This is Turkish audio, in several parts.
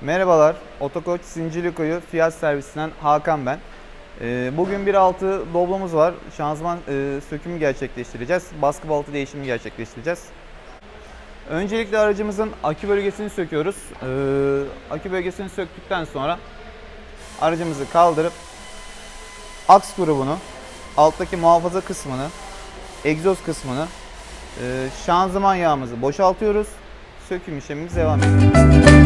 Merhabalar, Otokoç Zincirlikuyu fiyat servisinden Hakan ben. Ee, Bugün 1.6 Doblo'muz var. Şanzıman e, sökümü gerçekleştireceğiz. Baskı baltı değişimi gerçekleştireceğiz. Öncelikle aracımızın akü bölgesini söküyoruz. Ee, Akü bölgesini söktükten sonra aracımızı kaldırıp aks grubunu, alttaki muhafaza kısmını, egzoz kısmını, e, şanzıman yağımızı boşaltıyoruz. Söküm işlemimiz devam ediyor.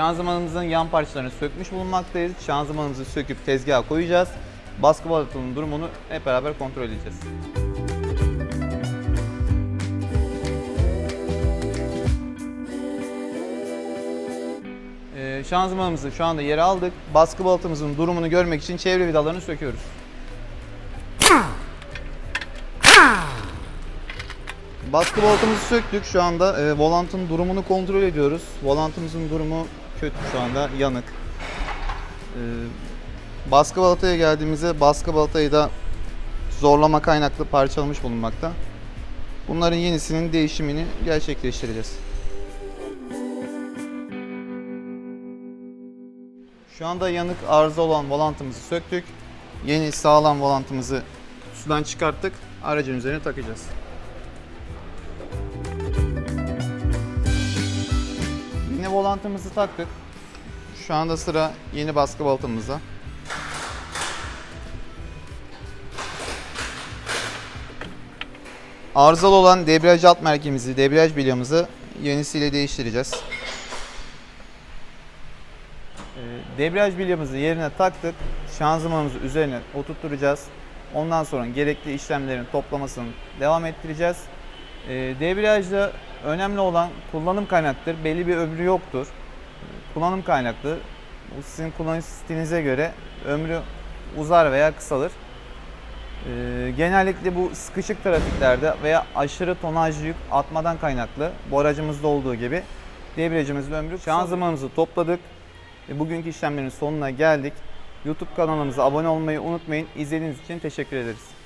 Şanzımanımızın yan parçalarını sökmüş bulunmaktayız. Şanzımanımızı söküp tezgaha koyacağız. Baskı balıklığının durumunu hep beraber kontrol edeceğiz. Ee, şanzımanımızı şu anda yere aldık. Baskı balıtımızın durumunu görmek için çevre vidalarını söküyoruz. Baskı voltumuzu söktük. Şu anda e, volantın durumunu kontrol ediyoruz. Volantımızın durumu kötü şu anda, yanık. E, baskı balataya geldiğimizde baskı balatayı da zorlama kaynaklı parçalamış bulunmakta. Bunların yenisinin değişimini gerçekleştireceğiz. Şu anda yanık arıza olan volantımızı söktük. Yeni sağlam volantımızı sudan çıkarttık. Aracın üzerine takacağız. Yine volantımızı taktık. Şu anda sıra yeni baskı baltamızda. Arızalı olan debriyaj alt merkemizi, debriyaj bilyamızı yenisiyle değiştireceğiz. Ee, Debriyaj bilyamızı yerine taktık. Şanzımanımızı üzerine oturtturacağız. Ondan sonra gerekli işlemlerin toplamasını devam ettireceğiz. E, debriyajda önemli olan kullanım kaynaktır. Belli bir ömrü yoktur. Kullanım kaynaklı. Bu sizin kullanım stilinize göre ömrü uzar veya kısalır. E, genellikle bu sıkışık trafiklerde veya aşırı tonajlı yük atmadan kaynaklı bu aracımızda olduğu gibi debriyajımızın ömrü şanzımanımızı topladık. Bugünkü işlemlerin sonuna geldik. YouTube kanalımıza abone olmayı unutmayın. İzlediğiniz için teşekkür ederiz.